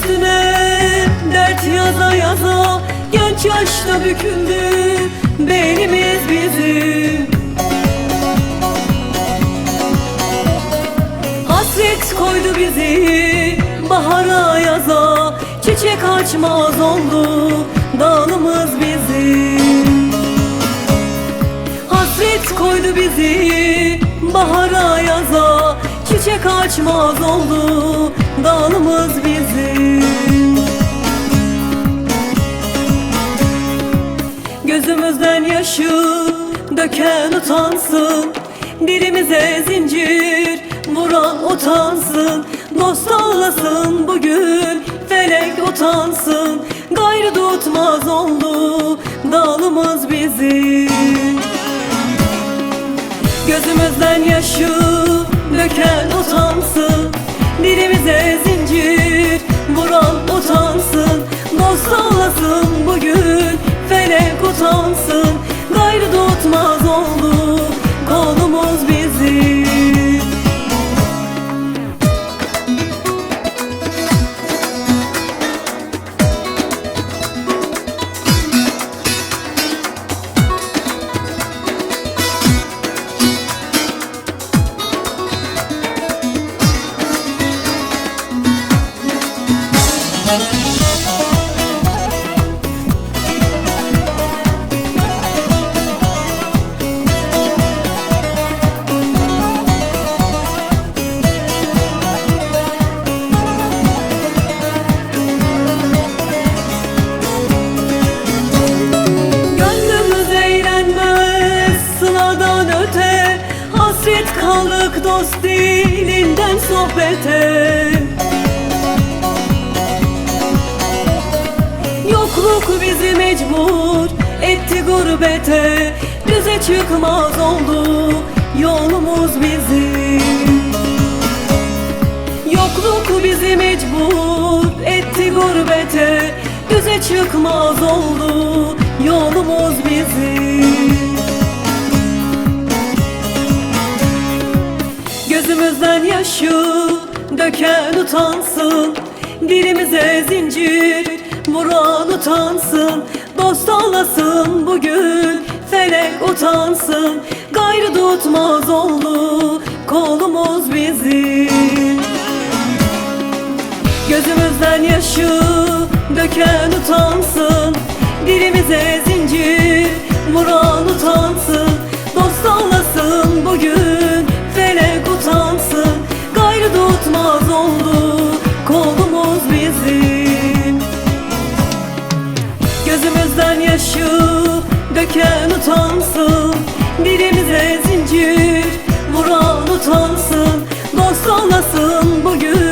üstüne Dert yaza yaza. Genç yaşta büküldü Belimiz bizim. Hasret koydu bizi Bahara yaza. Çiçek açmaz oldu Dağımız bizim. Hasret koydu bizi Bahara yaza. Çiçek açmaz oldu dalımız bizim. Gözümüzden yaşı döken utansın Dilimize zincir vuran utansın. Dost ağlasın bugün felek utansın. Gayrı tutmaz oldu dalımız bizim. Gözümüzden yaşı döken utansın. Dilimize zincir vuran utansın. Dost ağlasın bugün felek utansın. Gayrı tutmaz oldu Kaldık dost dilinden sohbete. Yokluk bizi mecbur etti gurbete. Düze çıkmaz oldu yolumuz bizim. Yokluk bizi mecbur etti gurbete. Düze çıkmaz oldu yolumuz bizim Gözümüzden yaşı döken utansın. Dilimize zincir vuran utansın. Dost ağlasın bugün felek utansın. Gayrı tutmaz oldu kolumuz bizim. Gözümüzden yaşı döken utansın. Dilimize zincir vuran utansın döken utansın Birimize zincir vuran utansın. Dost olasın bugün.